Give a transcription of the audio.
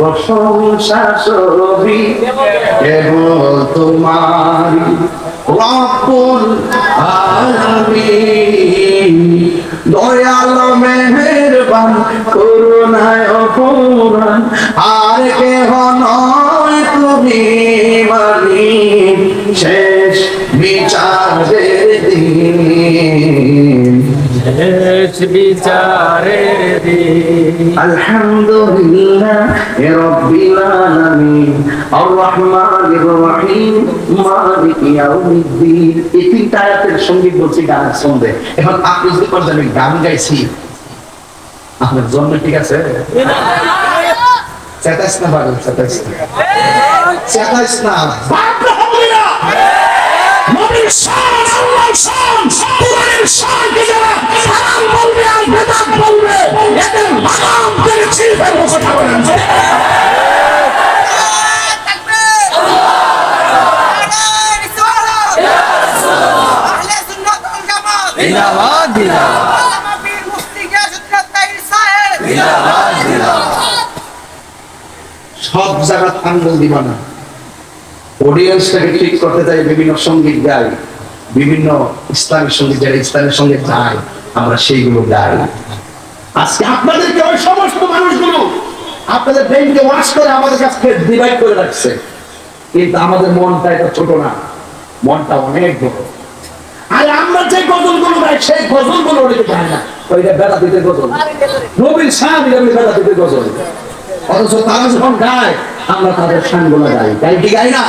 প্রশংসা সবই কেবল তোমারি রব্বুল আলামিন দয়াল মেহেরবান, করুণায় অপরান আর কেহ নয় তুমি মালিক। শেষ বিচারের দিন। শেষ বিচারের দিন। আলহামদুলিল্লাহ রব্বিল আলামিন আর রহমানির রহিম মালিক ইয়াউমিদ্দিন। এই তিনটা আয়াতের সংগীত বলছি গান শুনবে। এখন আপনি বলেন গান গাইছি আপনার জন্ম ঠিক আছে? চেতাইস না চেতাইস না চেতাইস না বাপরে হবে না। নবীর শান জিন্দাবাদ সব জায়গা না। অডিয়েন্সটাকে ঠিক করতে চাই বিভিন্ন সংগীত গাই, বিভিন্ন ইসলামিক সংগীত, যারা ইসলামের সঙ্গে আমরা সেইগুলো গাই। আজকে আপনাদেরকে ওই সমস্ত মানুষগুলো আপনাদের ব্রেনকে ওয়াশ করে আমাদের কাছে ডিভাইড করে রাখছে। কিন্তু আমাদের মনটা এটা ছোট না। মনটা অনেক বড়। আমরা গুলো গজলগুলো সেই গজলগুলো অনেকে গায় না। ওইটা বেড়া দিতে গজল। নবীর শান এটা বেড়া দিতে গজল। অথচ তারা যখন গায় আমরা তাদের শানগুলো গাই। গাই কি গাই না?